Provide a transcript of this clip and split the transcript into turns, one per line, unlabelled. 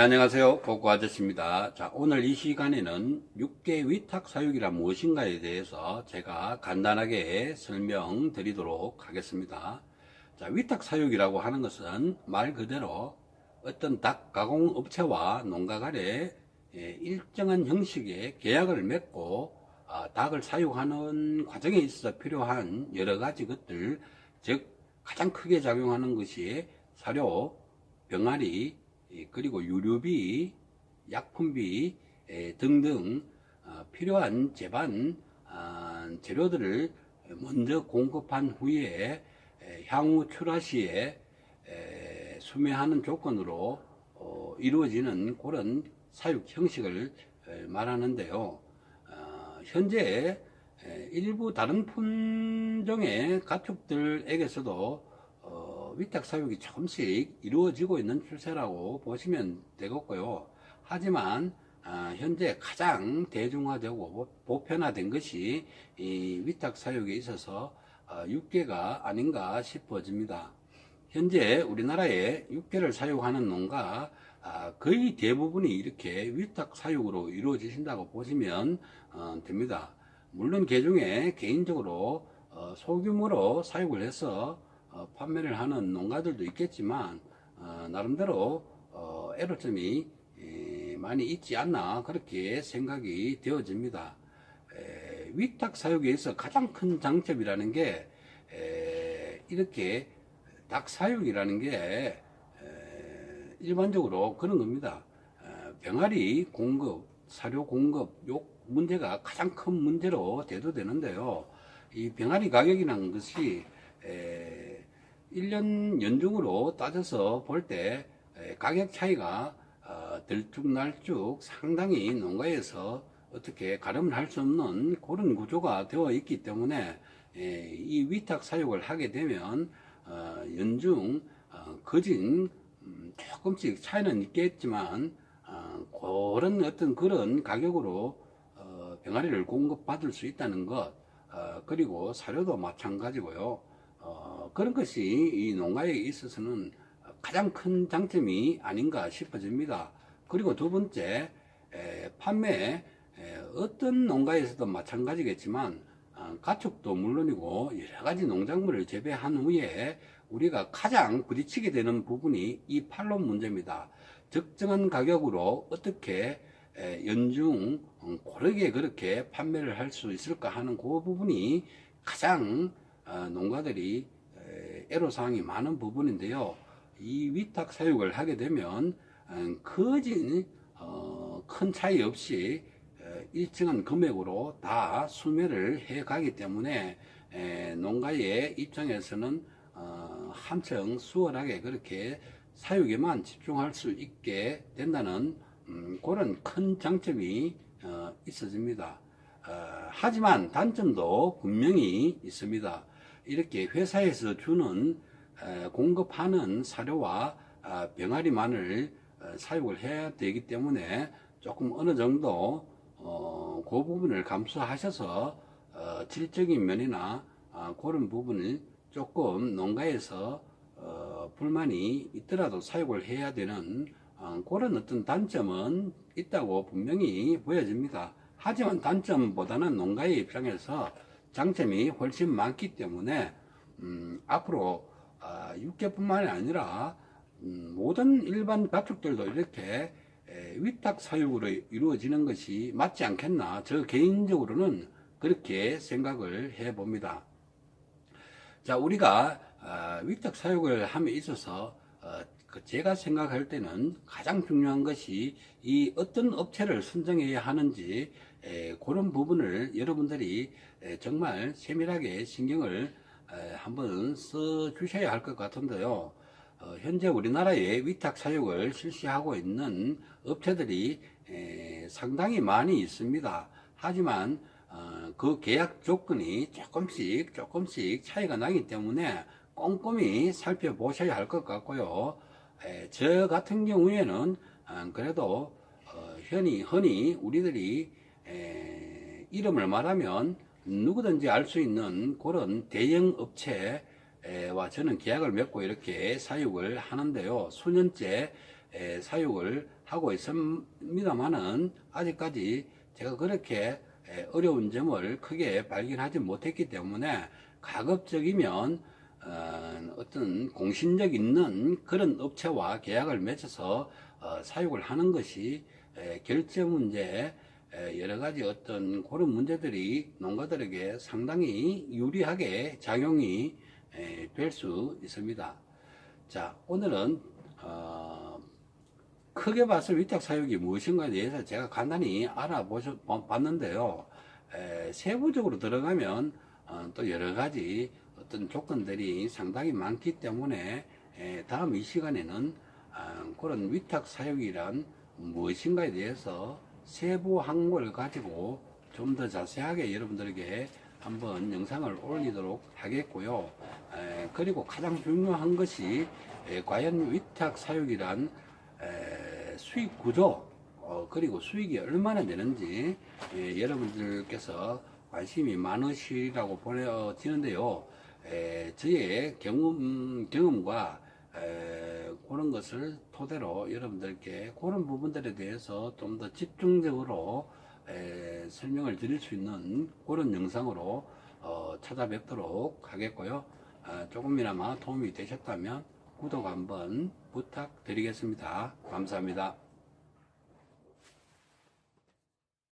안녕하세요. 복구 아저씨입니다. 자, 오늘 이 시간에는 육계 위탁 사육이란 무엇인가에 대해서 제가 간단하게 설명드리도록 하겠습니다. 자, 위탁 사육이라고 하는 것은 말 그대로 어떤 닭 가공 업체와 농가 간에 예, 일정한 형식의 계약을 맺고 아, 닭을 사육하는 과정에 있어 필요한 여러 가지 것들, 즉 가장 크게 작용하는 것이 사료, 병아리, 예, 그리고 유류비, 약품비 에, 등등 어, 필요한 제반 아, 재료들을 먼저 공급한 후에 에, 향후 출하 시에 에, 수매하는 조건으로 어, 이루어지는 그런 사육 형식을 에, 말하는데요. 어, 현재 에, 일부 다른 품종의 가축들에게서도 어, 위탁 사육이 조금씩 이루어지고 있는 추세라고 보시면 되겠고요. 하지만 아, 현재 가장 대중화되고 보편화된 것이 이 위탁 사육에 있어서 어, 육계가 아닌가 싶어집니다. 현재 우리나라에 육계를 사육하는 농가 아, 거의 대부분이 이렇게 위탁 사육으로 이루어지신다고 보시면 어, 됩니다. 물론 개중에 개인적으로 어, 소규모로 사육을 해서 어, 판매를 하는 농가들도 있겠지만 어, 나름대로 어, 애로점이 에, 많이 있지 않나 그렇게 생각이 되어집니다. 에, 위탁 사육에서 가장 큰 장점이라는 게 에, 이렇게 닭 사육이라는 게 에, 일반적으로 그런 겁니다. 에, 병아리 공급, 사료 공급 요 문제가 가장 큰 문제로 대두되는데요. 이 병아리 가격이라는 것이 에, 1년 연중으로 따져서 볼 때 가격 차이가 어, 들쭉날쭉 상당히 농가에서 어떻게 가름을 할 수 없는 그런 구조가 되어 있기 때문에 에, 이 위탁 사육을 하게 되면 어, 연중 어, 거진 음, 조금씩 차이는 있겠지만 어, 그런 어떤 그런 가격으로 어, 병아리를 공급받을 수 있다는 것 어, 그리고 사료도 마찬가지고요. 어, 그런 것이 이 농가에 있어서는 가장 큰 장점이 아닌가 싶어집니다. 그리고 두 번째, 에, 판매, 에, 어떤 농가에서도 마찬가지겠지만, 어, 가축도 물론이고 여러 가지 농작물을 재배한 후에 우리가 가장 부딪히게 되는 부분이 이 판로 문제입니다. 적정한 가격으로 어떻게 에, 연중 어, 고르게 그렇게 판매를 할 수 있을까 하는 그 부분이 가장 어, 농가들이 에, 애로사항이 많은 부분인데요. 이 위탁 사육을 하게 되면 어, 거진 어, 큰 차이 없이 어, 일정한 금액으로 다 수매를 해 가기 때문에 에, 농가의 입장에서는 어, 한층 수월하게 그렇게 사육에만 집중할 수 있게 된다는 음, 그런 큰 장점이 어, 있어집니다. 어, 하지만 단점도 분명히 있습니다. 이렇게 회사에서 주는 에, 공급하는 사료와 아, 병아리만을 어, 사육을 해야 되기 때문에 조금 어느 정도 어, 그 부분을 감수하셔서 어, 질적인 면이나 아, 그런 부분을 조금 농가에서 어, 불만이 있더라도 사육을 해야 되는 어, 그런 어떤 단점은 있다고 분명히 보여집니다. 하지만 단점보다는 농가의 입장에서 장점이 훨씬 많기 때문에 음, 앞으로 아, 육계뿐만이 아니라 음, 모든 일반 가축들도 이렇게 에, 위탁 사육으로 이루어지는 것이 맞지 않겠나 저 개인적으로는 그렇게 생각을 해 봅니다. 자 우리가 아, 위탁 사육을 함에 있어서 어, 그 제가 생각할 때는 가장 중요한 것이 이 어떤 업체를 선정해야 하는지 에, 그런 부분을 여러분들이 에, 정말 세밀하게 신경을 에, 한번 써 주셔야 할 것 같은데요. 어, 현재 우리나라에 위탁 사육을 실시하고 있는 업체들이 에, 상당히 많이 있습니다. 하지만 어, 그 계약 조건이 조금씩 조금씩 차이가 나기 때문에 꼼꼼히 살펴보셔야 할 것 같고요. 에, 저 같은 경우에는 어, 그래도 어, 흔히 흔히 우리들이 에, 이름을 말하면 누구든지 알 수 있는 그런 대형 업체와 저는 계약을 맺고 이렇게 사육을 하는데요. 수년째 에, 사육을 하고 있습니다만은 아직까지 제가 그렇게 에, 어려운 점을 크게 발견하지 못했기 때문에 가급적이면 어, 어떤 공신력 있는 그런 업체와 계약을 맺어서 어, 사육을 하는 것이 에, 결제 문제 에, 여러 가지 어떤 그런 문제들이 농가들에게 상당히 유리하게 작용이 될 수 있습니다. 자 오늘은 어, 크게 봤을 위탁 사육이 무엇인가에 대해서 제가 간단히 알아봤는데요. 에, 세부적으로 들어가면 어, 또 여러 가지 어떤 조건들이 상당히 많기 때문에 에, 다음 이 시간에는 아, 그런 위탁 사육이란 무엇인가에 대해서 세부 항목을 가지고 좀 더 자세하게 여러분들에게 한번 영상을 올리도록 하겠고요. 에, 그리고 가장 중요한 것이 에, 과연 위탁 사육이란 에, 수익 구조 어, 그리고 수익이 얼마나 되는지 예, 여러분들께서 관심이 많으시라고 보여지는데요. 에, 저의 경험, 경험과 에, 그런 것을 토대로 여러분들께 그런 부분들에 대해서 좀 더 집중적으로 에, 설명을 드릴 수 있는 그런 영상으로 어, 찾아뵙도록 하겠고요. 아, 조금이나마 도움이 되셨다면 구독 한번 부탁드리겠습니다. 감사합니다.